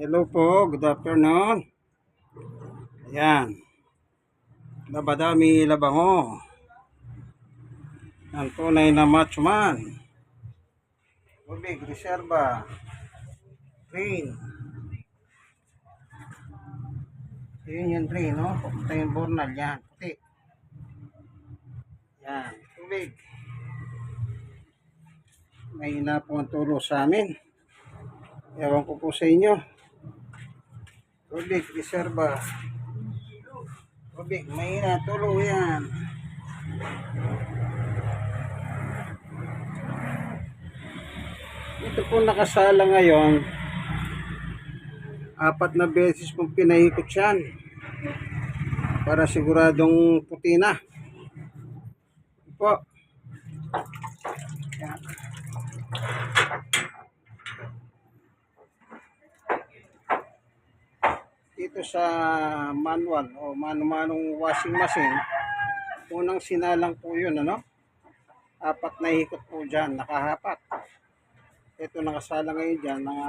Hello po, good afternoon. Ayan. Labadami labango. Ang tunay na matchman. Tubig, reserva. Green. Yun yung green, no? Pupunta yung bornal. Yan, puti. Yan, tubig. May na po ang tulo sa amin. Ewan ko po sa inyo. Tubig, reserva. Tubig, mahina, tulo yan. Ito po nakasala ngayon. Apat na beses pong pinahikot yan. Para siguradong puti na. Ito po. Yan. Dito sa manual o mano-manong washing machine, unang sinalang po yun, ano? Apat na ikot po dyan, nakahapat. Ito nakasala ngayon dyan, mga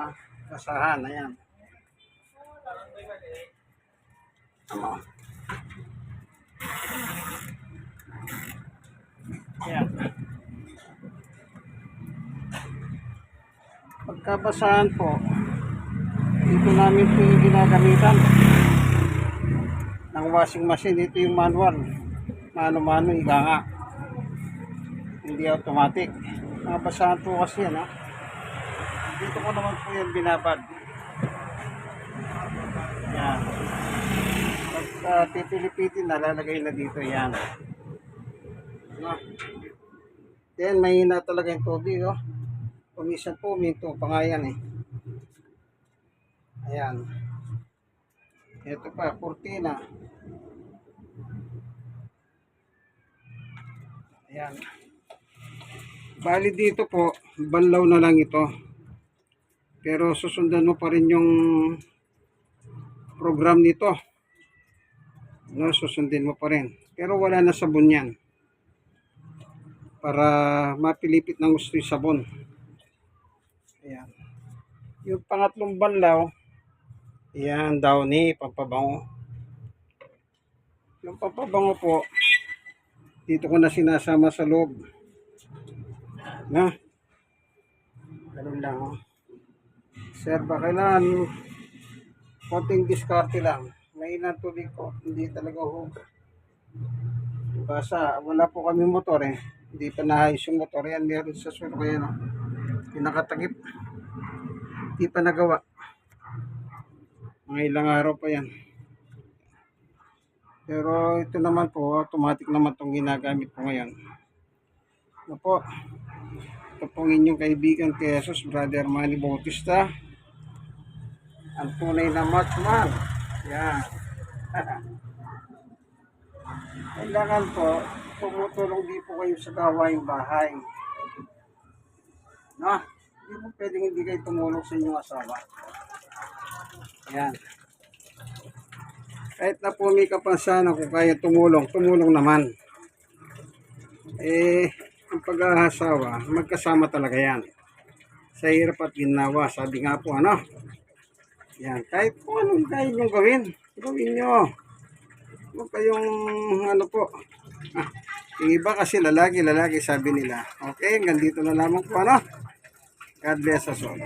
kasahan, ayan. Ano? Ayan. Pagkabasahan po, dito namin po yung ginagamitan ng washing machine. Dito yung manual. Mano-mano, iga nga. Hindi automatic. Nabasahan po kasi yan, ha? Dito ko naman po yan binabad. Yan. Pag uh, pipilipitin, nalalagay na dito yan. No? Then, mahina talaga yung tubig, oh. Kumisan po, minto pa nga yan, eh. Ayan. Ito pa, kurtina. Ayan. Bali dito po, banlaw na lang ito. Pero susundan mo pa rin yung program nito. No, susundin mo pa rin. Pero wala na sabon yan. Para mapilipit ng gusto yung sabon. Ayan. Yung pangatlong banlaw, yan, downy, pampabango. Yung pampabango po, dito ko na sinasama sa loob. Na? Ganun lang, oh. Sir, kailangan konting diskarte lang. May tubig ko, hindi talaga hug. Basta, wala po kami motor eh. Hindi pa naayos yung motor. Yan, meron sa ko yan, oh. Pinakatagip. Hindi pa nagawa. Mga ilang araw pa yan. Pero ito naman po, automatic naman itong ginagamit po ngayon. Ito po, ito pong inyong kaibigan kay Brother Manny Bautista. Ang tunay na matchman. Yan. Kailangan po, tumutulong din po kayo sa gawaing bahay. No? Hindi po pwedeng hindi kayo tumulong sa inyong asawa. Yan. Kahit na po may kapansanan kung kaya tumulong, tumulong naman. Eh, ang pag-aasawa, magkasama talaga yan. Sa hirap at ginawa, sabi nga po ano. Yan, kahit po anong kaya nyo gawin, gawin nyo. Huwag kayong ano po. Ah, yung iba kasi lalaki, lalaki sabi nila. Okay, hanggang dito na lamang po ano. God bless us all.